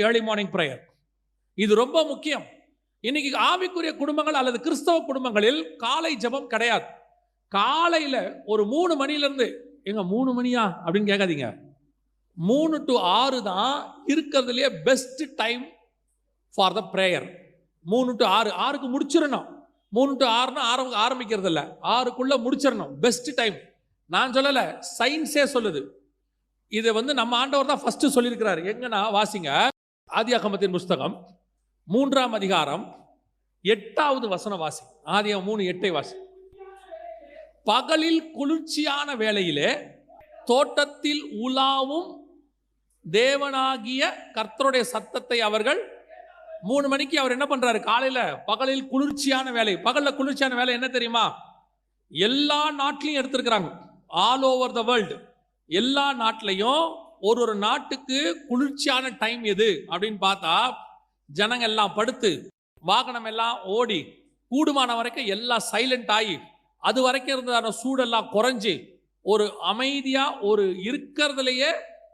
Early morning prayer இது ரொம்ப முக்கியம். இன்னைக்கு ஆவிக்குரிய குடும்பங்கள் அல்லது கிறிஸ்தவ குடும்பங்களில் காலை ஜபம் கிடையாது. காலையில் ஒரு மூணு மணிலேருந்து எங்க மூணு மணியா அப்படின்னு கேட்காதீங்க. மூணு டு ஆறு தான் இருக்கிறதுலையே best time for the prayer மூணு டு ஆறு ஆறுக்கு முடிச்சிடணும். மூணு டு ஆறுனா ஆரம் ஆரம்பிக்கிறது இல்லை ஆறுக்குள்ள முடிச்சிடணும். பெஸ்ட் டைம் நான் சொல்லலை சயின்ஸே சொல்லுது. இதை வந்து நம்ம ஆண்டவர் தான் ஃபஸ்ட்டு சொல்லியிருக்கிறார். எங்கன்னா வாசிங்க. ஆதியாகமத்தின் புஸ்தகம் மூன்றாம் அதிகாரம் எட்டாவது வசன வாசி. ஆதியம் மூணு எட்டை வாசி. பகலில் குளிர்ச்சியான வேளையிலே தோட்டத்தில் உலாவும் தேவனாகிய கர்த்தருடைய சத்தத்தை அவர்கள் மூணு மணிக்கு அவர் என்ன பண்றாரு? காலையில பகலில் குளிர்ச்சியான வேலை பகல்ல குளிர்ச்சியான வேலை என்ன தெரியுமா? எல்லா நாட்டிலையும் எடுத்திருக்கிறாங்க. ஆல் ஓவர் த வேர்ல்டு எல்லா நாட்டிலையும் ஒரு ஒரு நாட்டுக்கு குளிர்ச்சியான டைம் எது? அப்படின்னு பார்த்தா ஜனங்க எல்லாம் படுத்து வாகனம் எல்லாம் ஓடி கூடுமான வரைக்கும் எல்லாம் சைலண்ட் ஆகி அது வரைக்கும் இருந்ததான சூடெல்லாம் குறைஞ்சி ஒரு அமைதியா ஒரு இருக்கிறதுலையே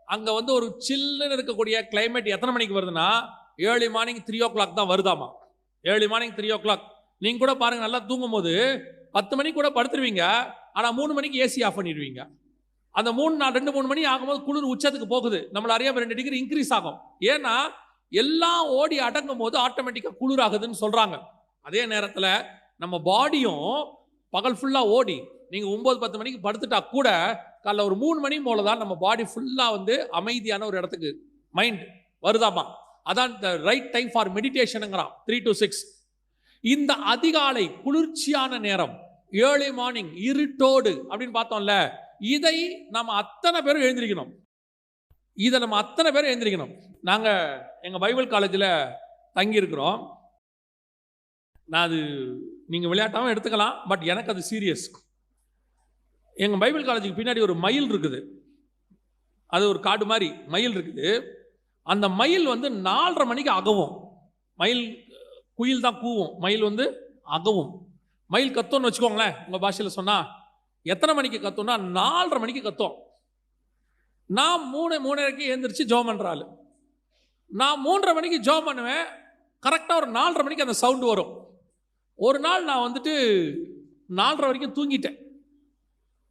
அங்க வந்து ஒரு சில்லுன்னு இருக்கக்கூடிய கிளைமேட் எத்தனை மணிக்கு வருதுன்னா early morning three o'clock தான் வருதாமா? Early morning three o'clock நீங்க கூட பாருங்க நல்லா தூங்கும் போது பத்து மணிக்கு கூட படுத்துருவீங்க ஆனா மூணு மணிக்கு ஏசி ஆஃப் பண்ணிடுவீங்க. அந்த மூணு நாள் ரெண்டு மூணு மணி ஆகும்போது குளிர் உச்சத்துக்கு போகுது. நம்மள அறியாம ரெண்டு டிகிரி இன்க்ரீஸ் ஆகும். ஏன்னா எல்லாம் ஓடி அடங்கும் போது ஆட்டோமேட்டிக்காக குளிர் ஆகுதுன்னு சொல்றாங்க. அதே நேரத்தில் நம்ம பாடியும் பகல் ஃபுல்லாக ஓடி. நீங்கள் ஒம்பது பத்து மணிக்கு படுத்துட்டா கூட காலைல ஒரு மூணு மணி போல தான் நம்ம பாடி ஃபுல்லாக வந்து அமைதியான ஒரு இடத்துக்கு மைண்ட் வருதாமா? அதான் த ரைட் டைம் ஃபார் மெடிடேஷனுங்கிறான் த்ரீ டு சிக்ஸ் இந்த அதிகாலை குளிர்ச்சியான நேரம் ஏர்லி மார்னிங் இருட்டோடு அப்படின்னு பார்த்தோம்ல இதை நம்ம அத்தனை பேரும் எழுந்திருக்கணும். இதை நம்ம அத்தனை பேரும் எழுந்திருக்கணும். நாங்கள் எங்கள் பைபிள் காலேஜில் தங்கியிருக்கிறோம். நான் அது நீங்கள் விளையாட்டாகவும் எடுத்துக்கலாம் பட் எனக்கு அது சீரியஸ். எங்கள் பைபிள் காலேஜுக்கு பின்னாடி ஒரு மயில் இருக்குது. அது ஒரு காடு மாதிரி மயில் இருக்குது. அந்த மயில் வந்து நாலரை மணிக்கு அகவும். மயில் குயில் தான் கூவும். மயில் வந்து அகவும். மயில் கத்தோன்னு வச்சுக்கோங்களேன் உங்கள் பாஷையில் சொன்னால் எத்தனை மணிக்கு கத்தோம்னா நாலரை மணிக்கு கத்தும். நான் மூணு மூணரைக்கு எழுந்திரிச்சு ஜோம் பண்ணுறாள் நான் மூன்றரை மணிக்கு ஜோம் பண்ணுவேன். கரெக்டாக ஒரு நாலரை மணிக்கு அந்த சவுண்டு வரும். ஒரு நாள் நான் வந்துட்டு நாலரை வரைக்கும் தூங்கிட்டேன்.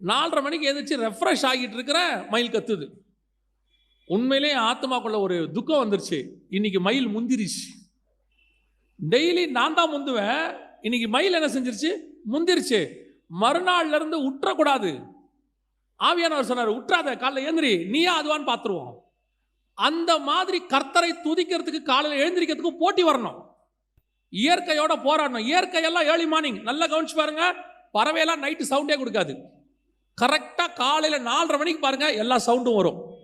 நாலரை மணிக்கு எழுந்திரிச்சு ரெஃப்ரெஷ் ஆகிட்டு இருக்கிறேன் மயில் கத்துது. உண்மையிலே ஆத்மாக்குள்ள ஒரு துக்கம் வந்துருச்சு. இன்னைக்கு மயில் முந்திருச்சு. டெய்லி நான் தான் முந்துவேன். இன்னைக்கு மயில் என்ன செஞ்சிருச்சு? முந்திருச்சு. மறுநாள்ல இருந்து உற்றக்கூடாது. ஆவியானவர் சொன்னார் உற்றாத காலைல எழுந்திரி நீயா அதுவான்னு பார்த்துருவோம். அந்த மாதிரி கர்த்தரை துதிக்கிறதுக்கு காலையில் எழுந்திரிக்கிறதுக்கு போட்டி வரணும். இயற்கையோட போராடணும். இயற்கையெல்லாம் ஏர்லி மார்னிங் நல்லா கவனிச்சு பாருங்க பறவையெல்லாம் நைட்டு சவுண்டே கொடுக்காது. கரெக்டாக காலையில் நாலரை மணிக்கு பாருங்க எல்லா சவுண்டும் வரும்.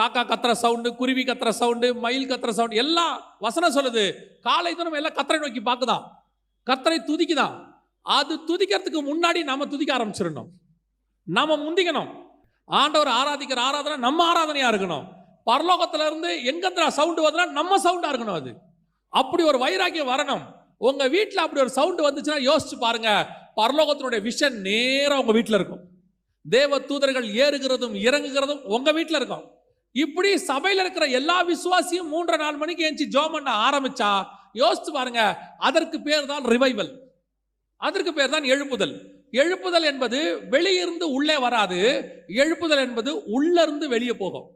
காக்கா கத்துற சவுண்டு குருவி கத்துற சவுண்டு மயில் கத்துற சவுண்டு எல்லாம் வசனம் சொல்லுது. காலை தினம் எல்லாம் கத்தரை நோக்கி பார்க்குதான் கத்தரை துதிக்குதான் அது துதிக்கிறதுக்கு முன்னாடி நம்ம துதிக்க ஆரம்பிச்சிடணும். நாம முந்திக்கணும். ஆண்டவர் ஆராதிக்கிற ஆராதனை நம்ம ஆராதனையா இருக்கணும். பரலோகத்துல இருந்து எங்கத்துல சவுண்டு வருதுன்னா நம்ம சவுண்டா இருக்கணும் அது. அப்படி ஒரு வைராக்கியம் வரணும். உங்க வீட்டில் அப்படி ஒரு சவுண்டு வந்துச்சுன்னா யோசிச்சு பாருங்க. பரலோகத்தினுடைய விஷன் நேரம் உங்க வீட்டில் இருக்கும். தேவ தூதர்கள் ஏறுகிறதும் இறங்குகிறதும் உங்க வீட்டில் இருக்கும். இப்படி சபையில் இருக்கிற எல்லா விசுவாசியும் மூன்றரை நாலு மணிக்கு ஏஞ்சி ஜோம் பண்ண ஆரம்பிச்சா யோசிச்சு பாருங்க. அதற்கு பேர் தான் ரிவைவல் அதற்கு பேர் தான் எழுப்புதல். எழுப்புதல் என்பது வெளியிருந்து உள்ளே வராது எழுப்புதல் என்பது உள்ள இருந்து வெளியே போகும்.